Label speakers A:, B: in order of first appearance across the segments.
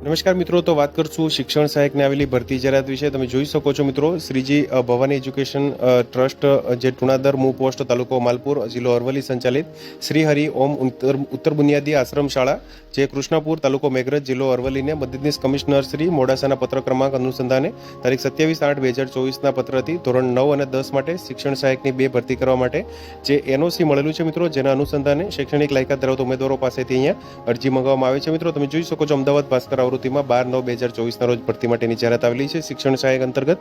A: નમસ્કાર મિત્રો, તો વાત કરશું શિક્ષણ સહાયકને આવેલી ભરતી જાહેરાત વિશે. તમે જોઈ શકો છો મિત્રો, શ્રીજી ભવાની એજ્યુકેશન ટ્રસ્ટ જે ટુણાદર મૂ પોસ્ટ તાલુકો માલપુર, જિલ્લો અરવલ્લી સંચાલિત, શ્રી હરિ ઓમ ઉત્તર બુનિયાદી આશ્રમ શાળા, જે કૃષ્ણપુર તાલુકો મેઘરજ, જિલ્લો અરવલ્લીને મદદનીશ કમિશનર શ્રી મોડાસાના પત્ર ક્રમાંક અનુસંધાને તારીખ સત્યાવીસ આઠ બે હજાર ચોવીસના પત્રથી ધોરણ નવ અને દસ માટે શિક્ષણ સહાયકની બે ભરતી કરવા માટે જે એનઓસી મળેલું છે મિત્રો, જેના અનુસંધાને શૈક્ષણિક લાયકાત ધરાવતા ઉમેદવારો પાસેથી અહીંયા અરજી મંગાવવામાં આવે છે. મિત્રો, તમે જોઈ શકો છો અમદાવાદ ભાસ્કર આવૃત્તિમાં બાર નવ બે હજાર ચોવીસના રોજ ભરતી માટેની જાહેરાત આવેલી છે શિક્ષણ સહાયક અંતર્ગત.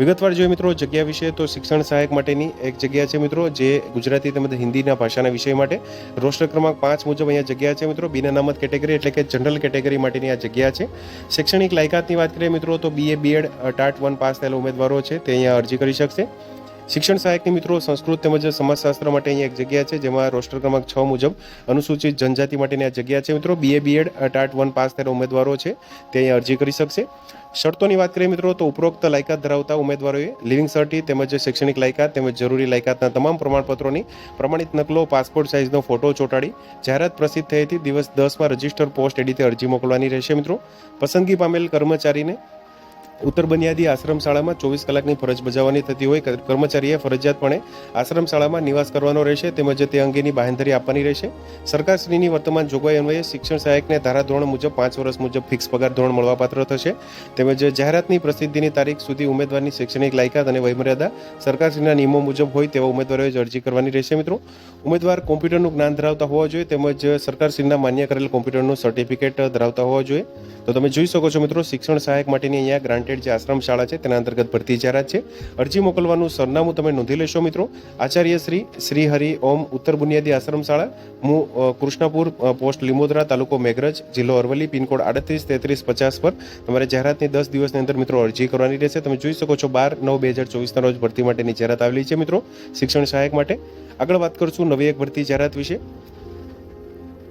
A: વિગતવાર જોઈએ મિત્રો જગ્યા વિશે તો શિક્ષણ સહાયક માટેની એક જગ્યા છે મિત્રો જે ગુજરાતી તેમજ હિન્દીના ભાષાના વિષય માટે રોસ્ટર ક્રમાંક પાંચ મુજબ અહીંયા જગ્યા છે મિત્રો. બિન અનામત કેટેગરી એટલે કે જનરલ કેટેગરી માટેની આ જગ્યા છે. શૈક્ષણિક લાયકાતની વાત કરીએ મિત્રો તો BA BEd TAT one pass થયેલા ઉમેદવારો છે તે અહીંયા અરજી કરી શકશે. શિક્ષણ સહાયકની મિત્રો સંસ્કૃત તેમજ સમાજશાસ્ત્ર માટે અહીંયા એક જગ્યા છે, જેમાં રોસ્ટર ક્રમાંક છ મુજબ અનુસૂચિત જનજાતિ માટેની આ જગ્યા છે. મિત્રો BA BEd TAT, one pass થયેલા ઉમેદવારો છે. તે અહીંયા અરજી કરી શકશે. શરતોની વાત કરીએ મિત્રો, તો ઉપરોક્ત લાયકાત ધરાવતા ઉમેદવારોએ લિવિંગ સર્ટી તેમજ શૈક્ષણિક લાયકાત તેમજ જરૂરી લાયકાતના તમામ પ્રમાણપત્રોની પ્રમાણિત નકલો, પાસપોર્ટ સાઇઝનો ફોટો ચોંટાડી જાહેરાત પ્રસિદ્ધ થયેથી દિવસ દસમાં રજિસ્ટર પોસ્ટ એડિટે અરજી મોકલવાની રહેશે મિત્રો. પસંદગી પામેલ કર્મચારીને ઉત્તર બનિયાદી આશ્રમ શાળામાં ચોવીસ કલાકની ફરજ બજાવવાની થતી હોય કર- કર્મચારીએ ફરજિયાતપણે આશ્રમ શાળામાં નિવાસ કરવાનો રહેશે તેમજ તે અંગેની બાહેંધરી આપવાની રહેશે. સરકારશ્રીની વર્તમાન જોગવાઈ અન્વયે શિક્ષણ સહાયકને ધારાધોરણ મુજબ પાંચ વર્ષ મુજબ ફિક્સ પગાર ધોરણ મળવાપાત્ર થશે. તેમજ જાહેરાતની પ્રસિદ્ધિની તારીખ સુધી ઉમેદવારની શૈક્ષણિક લાયકાત અને વયમર્યાદા સરકારશ્રીના નિયમો મુજબ હોય તેવા ઉમેદવારોએ જ અરજી કરવાની રહેશે મિત્રો. ઉમેદવાર કોમ્પ્યુટરનું જ્ઞાન ધરાવતા હોવા જોઈએ તેમજ સરકારશ્રીના માન્ય કરેલ કોમ્પ્યુટરનું સર્ટિફિકેટ ધરાવતા હોવા જોઈએ. તો તમે જોઈ શકો છો મિત્રો, શિક્ષણ સહાયક માટેની અહીંયા ગ્રાન્ટેડ જે આશ્રમ શાળા છે, તેના અંતર્ગત ભરતી જાહેરાત છે. અરજી મોકલવાનું સરનામું તમે નોંધી લેશો મિત્રો. આચાર્ય શ્રી શ્રી હરિ ઓમ ઉત્તર બુનિયાદી આશ્રમ શાળા હું કૃષ્ણપુર પોસ્ટ લીમોદરા, તાલુકો મેઘરજ, જિલ્લો અરવલ્લી, પિનકોડ આડત્રીસ, તેત્રીસ, પચાસ પર તમારે જાહેરાતની દસ દિવસની અંદર મિત્રો અરજી કરવાની રહેશે. તમે જોઈ શકો છો બાર, નવ, બે હજાર ચોવીસના રોજ ભરતી માટેની જાહેરાત આવેલી છે મિત્રો. શિક્ષણ સહાયક માટે આગળ વાત કરશું નવી એક ભરતી જાહેરાત વિશે.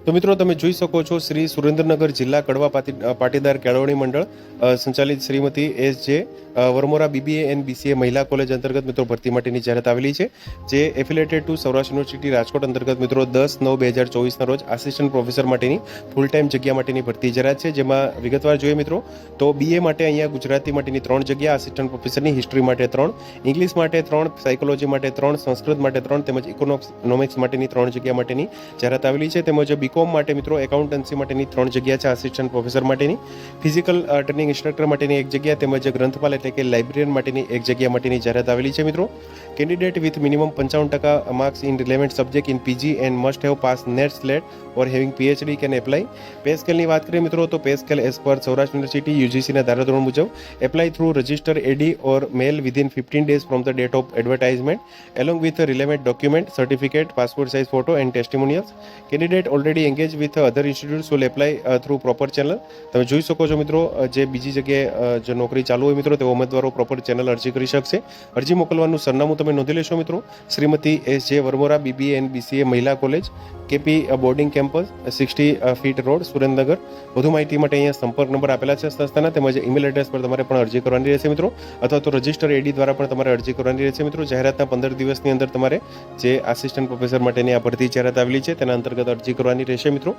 A: તો મિત્રો તમે જોઈ શકો છો શ્રી સુરેન્દ્રનગર જિલ્લા કડવા પાટીદાર કેળવણી મંડળ સંચાલિત Shrimati S J Varmora BBA and BCA મહિલા કોલેજ અંતર્ગત મિત્રો ભરતી માટેની જાહેરાત આવેલી છે, જે affiliated to Saurashtra university Rajkot અંતર્ગત મિત્રો દસ નવ બે હજાર ચોવીસના રોજ આસિસ્ટન્ટ પ્રોફેસર માટેની ફૂલ ટાઈમ જગ્યા માટેની ભરતી જાહેરાત છે, જેમાં વિગતવાર જોઈએ મિત્રો, તો બીએ માટે અહીંયા ગુજરાતી માટેની ત્રણ જગ્યા, આસિસ્ટન્ટ પ્રોફેસરની હિસ્ટ્રી માટે ત્રણ, ઇંગ્લિશ માટે ત્રણ, સાયકોલોજી માટે ત્રણ, સંસ્કૃત માટે ત્રણ, તેમજ ઇકોનોમિક્સ માટેની ત્રણ જગ્યા માટેની જાહેરાત આવેલી છે, તેમજ બીકોમ માટે મિત્રો એકાઉન્ટન્સી માટેની ત્રણ જગ્યા છે આસિસ્ટન્ટ પ્રોફેસર માટેની ફિઝિકલ ટ્રેનિંગ ઇન્સ્ટ્રક્ટર માટેની એક જગ્યા, તેમજ ગ્રંથપાલ એટલે કે લાઇબ્રેરિયન માટેની એક જગ્યા માટેની જાહેરાત આવેલી છે મિત્રો. કેન્ડિડેટ વિથ મિનિમમ પંચાવન ટકા marks in relevant subject in PG and must have pass NET SLET or having PhD can apply pay સ્કેલની વાત કરીએ મિત્રો, તો pay scale as per Saurashtra university યુજીસીના ધારાધોરણ મુજબ apply through register AD or mail within fifteen days from the date of advertisement along with relevant document certificate passport size photo and testimonials candidate already engage with other institutes will apply through proper channel તમે જોઈ શકો છો મિત્રો જે બીજી જગ્યાએ જે નોકરી ચાલુ હોય મિત્રો, તેઓ ઉમેદવારો પ્રોપર ચેનલ અરજી કરી શકશે. અરજી મોકલવાનું સરનામું તમે નોંધી લેશો મિત્રો. Shrimati S J Varmora, BBA and BCA મહિલા college, KP boarding campus sixty feet road, Surendranagar. વધુ માહિતી માટે અહીંયા સંપર્ક નંબર આપેલા છે સંસ્થાના, તેમજ ઈમેલ એડ્રેસ પર તમારે પણ અરજી કરવાની રહેશે મિત્રો. અથવા તો રજિસ્ટર એડી દ્વારા પણ તમારે અરજી કરવાની રહેશે મિત્રો. જાહેરાતના પંદર દિવસની અંદર તમારે જે આસિસ્ટન્ટ પ્રોફેસર માટેની આ ભરતી જાહેરાત આવેલી છે, તેના અંતર્ગત અરજી કરવાની રહેશે. મિત્રો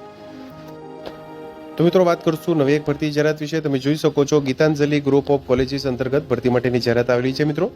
A: તો મિત્રો વાત કરશું નવી એક ભરતી જાહેરાત વિશે. તમે જોઈ શકો છો ગીતાંજલિ ગ્રુપ ઓફ કોલેજીસ અંતર્ગત ભરતી માટેની જાહેરાત આવેલી છે મિત્રો.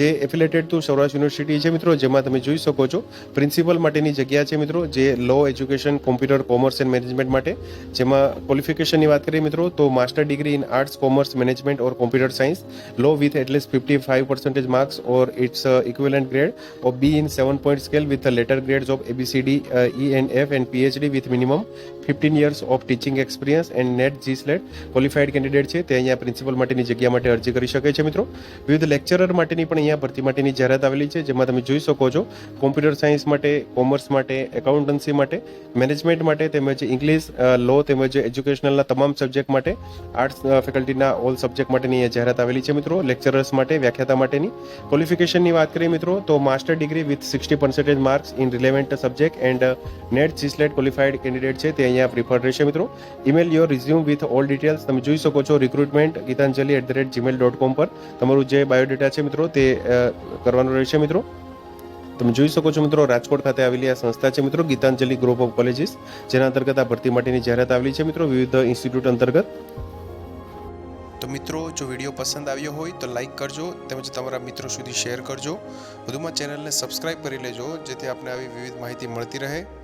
A: જે એફિલેટેડ ટુ સૌરાષ્ટ્ર યુનિવર્સિટી છે મિત્રો, જેમાં તમે જોઈ શકો છો પ્રિન્સિપલ માટેની જગ્યા છે મિત્રો, જે law education computer commerce and management માટે. જેમાં ક્વોલિફિકેશનની વાત કરીએ મિત્રો, તો master degree in arts commerce management or computer science law with at least fifty five percentage marks or its equivalent grade of B in seven point scale with letter grades of A B C D E and F and PhD with minimum fifteen years of teaching experience and NET G SLET qualified candidate છે. તે અહીંયા principal માટેની જગ્યા માટે અરજી કરી શકે છે મિત્રો. વિવિધ લેક્ચરર માટેની પણ અહીંયા ભરતી માટેની જાહેરાત આવેલી છે, જેમાં તમે જોઈ શકો છો કોમ્પ્યુટર સાયન્સ માટે, કોમર્સ માટે, એકાઉન્ટન્સી માટે, મેનેજમેન્ટ માટે, તેમજ ઇંગ્લિશ લો તેમજ એજ્યુકેશનલના તમામ સબ્જેક્ટ માટે, આર્ટ્સ ફેકલ્ટીના ઓલ સબ્જેક્ટ માટેની અહીંયા જાહેરાત આવેલી છે મિત્રો. લેક્ચરર્સ માટે વ્યાખ્યાતા માટેની. ક્વોલિફિકેશનની વાત કરીએ મિત્રો, તો master degree with sixty percentage marks in relevant subject and NET G SLET qualified candidate છે. તે અહીંયા પ્રિફર્ડ રહેશે મિત્રો. Email your resume with all details તમે જોઈ શકો છો recruitment Gitanjali at the rate Gmail dot com પર. તમારું જે બાયોડેટા છે મિત્રો તે કરવાનું રહેશે મિત્રો. તમે જોઈ શકો છો મિત્રો રાજકોટ ખાતે આવેલી આ સંસ્થા છે મિત્રો, ગીતાંજલિ ગ્રુપ ઓફ કોલેજીસ જેના અંતર્ગત આ ભરતી માટેની જાહેરાત આવેલી છે મિત્રો, વિવિધ ઇન્સ્ટિટ્યૂટ અંતર્ગત. તો મિત્રો, જો વીડિયો પસંદ આવ્યો હોય તો લાઈક કરજો, તેમજ તમારા મિત્રો સુધી શેર કરજો. વધુમાં ચેનલને સબસ્ક્રાઇબ કરી લેજો, જેથી આપણે આવી વિવિધ માહિતી મળતી રહે.